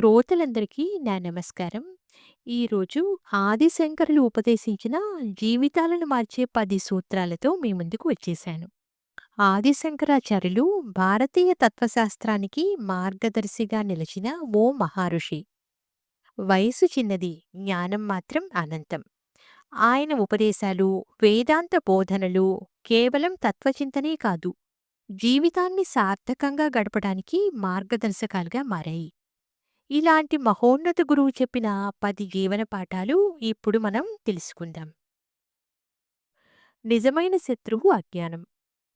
శ్రోతలందరికీ నా నమస్కారం. ఈరోజు ఆదిశంకరులు ఉపదేశించిన జీవితాలను మార్చే పది సూత్రాలతో మీ ముందుకు వచ్చేశాను. ఆదిశంకరాచార్యులు భారతీయ తత్వశాస్త్రానికి మార్గదర్శిగా నిలిచిన ఓ మహర్షి. వయసు చిన్నది, జ్ఞానం మాత్రం అనంతం. ఆయన ఉపదేశాలు, వేదాంత బోధనలు కేవలం తత్వచింతనే కాదు, జీవితాన్ని సార్థకంగా గడపడానికి మార్గదర్శకాలుగా మారాయి. ఇలాంటి మహోన్నత గురువు చెప్పిన పది జీవన పాఠాలు ఇప్పుడు మనం తెలుసుకుందాం. నిజమైన శత్రువు అజ్ఞానం.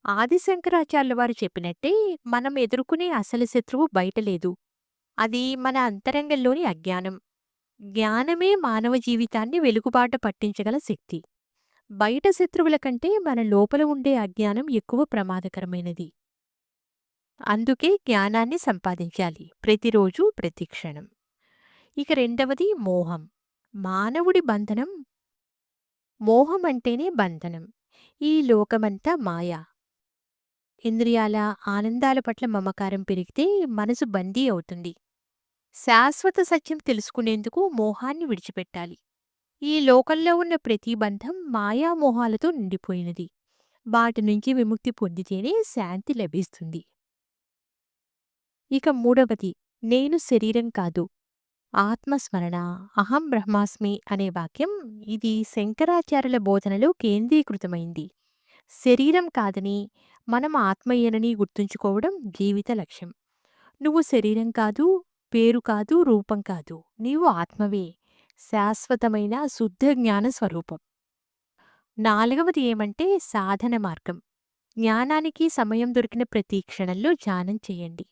ఆదిశంకరాచార్యుల వారు చెప్పినట్టే మనం ఎదుర్కొనే అసలు శత్రువు బయట లేదు. అది మన అంతరంగంలోని అజ్ఞానం. జ్ఞానమే మానవ జీవితాన్ని వెలుగుబాట పట్టించగల శక్తి. బయట శత్రువుల కంటే మన లోపల ఉండే అజ్ఞానం ఎక్కువ ప్రమాదకరమైనది. అందుకే జ్ఞానాన్ని సంపాదించాలి ప్రతిరోజు ప్రతి క్షణం. ఇక రెండవది మోహం. మానవుడి బంధనం మోహం అంటేనే బంధనం. ఈ లోకమంతా మాయా ఇంద్రియాల, ఆనందాల పట్ల మమకారం పెరిగితే మనసు బందీ అవుతుంది. శాశ్వత సత్యం తెలుసుకునేందుకు మోహాన్ని విడిచిపెట్టాలి. ఈ లోకంలో ఉన్న ప్రతి బంధం మాయామోహాలతో నిండిపోయినది. వాటి నుంచి విముక్తి పొందితేనే శాంతి లభిస్తుంది. ఇక మూడవది నేను శరీరం కాదు. ఆత్మస్మరణ, అహం బ్రహ్మాస్మి అనే వాక్యం ఇది శంకరాచార్యుల బోధనలో కేంద్రీకృతమైంది. శరీరం కాదని, మనం ఆత్మయ్యనని గుర్తుంచుకోవడం జీవిత లక్ష్యం. నువ్వు శరీరం కాదు, పేరు కాదు, రూపం కాదు. నీవు ఆత్మవే. శాశ్వతమైన శుద్ధ జ్ఞాన స్వరూపం. నాలుగవది ఏమంటే సాధన మార్గం. జ్ఞానానికి సమయం దొరికిన ప్రతి క్షణంలో ధ్యానం చేయండి.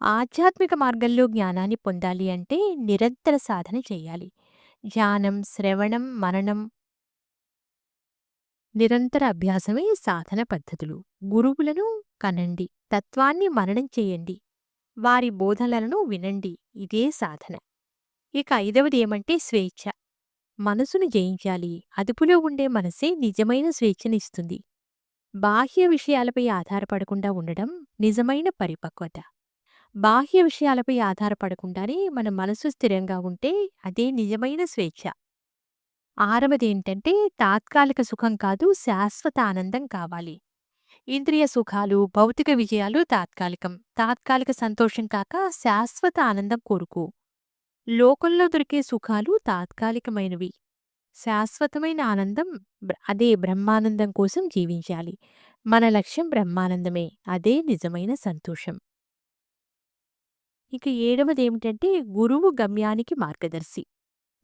ఆధ్యాత్మిక మార్గంలో జ్ఞానాన్ని పొందాలి అంటే నిరంతర సాధన చేయాలి. ధ్యానం, శ్రవణం, మననం నిరంతర అభ్యాసమే సాధన పద్ధతులు. గురువులను కనండి. తత్వాన్ని మననం చేయండి. వారి బోధనలను వినండి. ఇదే సాధన. ఇక ఐదవది ఏమంటే స్వేచ్ఛ. మనసును జయించాలి. అదుపులో ఉండే మనసే నిజమైన స్వేచ్ఛనిస్తుంది. బాహ్య విషయాలపై ఆధారపడకుండా ఉండడం నిజమైన పరిపక్వత. బాహ్య విషయాలపై ఆధారపడకుండానే మన మనసు స్థిరంగా ఉంటే అదే నిజమైన స్వేచ్ఛ. ఆరవదేంటంటే తాత్కాలిక సుఖం కాదు శాశ్వత ఆనందం కావాలి. ఇంద్రియ సుఖాలు, భౌతిక విజయాలు తాత్కాలికం. తాత్కాలిక సంతోషం కాక శాశ్వత ఆనందం కోరుకు లోకంలో దొరికే సుఖాలు తాత్కాలికమైనవి. శాశ్వతమైన ఆనందం అదే బ్రహ్మానందం కోసం జీవించాలి. మన లక్ష్యం బ్రహ్మానందమే. అదే నిజమైన సంతోషం. ఇక ఏడవదేమిటంటే గురువు గమ్యానికి మార్గదర్శి.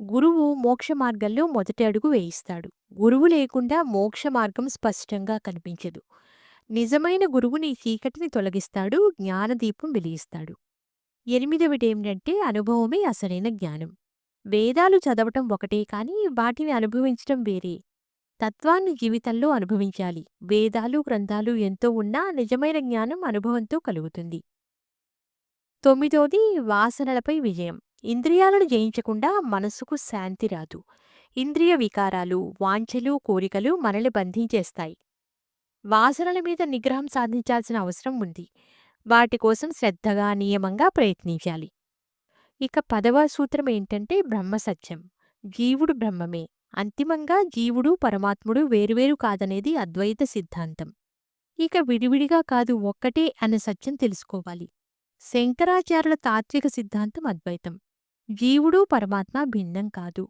గురువు మోక్ష మార్గంలో మొదటి అడుగు వేయిస్తాడు. గురువు లేకుండా మోక్ష మార్గం స్పష్టంగా కనిపించదు. నిజమైన గురువు నీ చీకటిని తొలగిస్తాడు, జ్ఞానదీపం వెలిగిస్తాడు. ఎనిమిదవటేమిటంటే అనుభవమే అసలైన జ్ఞానం. వేదాలు చదవటం ఒకటే కాని వాటిని అనుభవించటం వేరే. తత్వాన్ని జీవితంలో అనుభవించాలి. వేదాలు, గ్రంథాలు ఎంతో ఉన్నా నిజమైన జ్ఞానం అనుభవంతో కలుగుతుంది. తొమ్మిదోది వాసనలపై విజయం. ఇంద్రియాలను జయించకుండా మనసుకు శాంతి రాదు. ఇంద్రియ వికారాలు, వాంఛలు, కోరికలు మనల్ని బంధించేస్తాయి. వాసనల మీద నిగ్రహం సాధించాల్సిన అవసరం ఉంది. వాటి కోసం శ్రద్ధగా, నియమంగా ప్రయత్నించాలి. ఇక పదవ సూత్రం ఏంటంటే బ్రహ్మసత్యం. జీవుడు బ్రహ్మమే. అంతిమంగా జీవుడు, పరమాత్ముడు వేరువేరు కాదనేది అద్వైత సిద్ధాంతం. ఇక విడివిడిగా కాదు ఒక్కటే అన్న సత్యం తెలుసుకోవాలి. శంకరాచార్యుల తాత్విక సిద్ధాంతం అద్వైతం. జీవుడు, పరమాత్మ భిన్నం కాదు.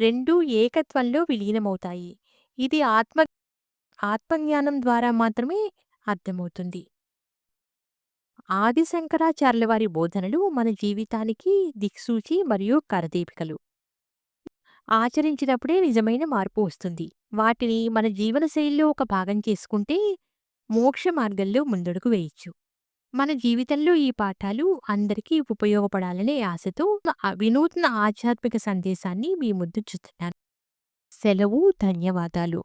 రెండూ ఏకత్వంలో విలీనమవుతాయి. ఇది ఆత్మ ఆత్మజ్ఞానం ద్వారా మాత్రమే అర్థమవుతుంది. ఆదిశంకరాచార్యుల వారి బోధనలు మన జీవితానికి దిక్సూచి మరియు కరదీపికలు. ఆచరించినప్పుడే నిజమైన మార్పు వస్తుంది. వాటిని మన జీవనశైలిలో ఒక భాగం చేసుకుంటే మోక్ష మార్గంలో ముందడుగు వేయొచ్చు. మన జీవితంలో ఈ పాఠాలు అందరికీ ఉపయోగపడాలనే ఆశతో వినూత్న ఆధ్యాత్మిక సందేశాన్ని మీ ముందుంచుతున్నాను. సెలవు. ధన్యవాదాలు.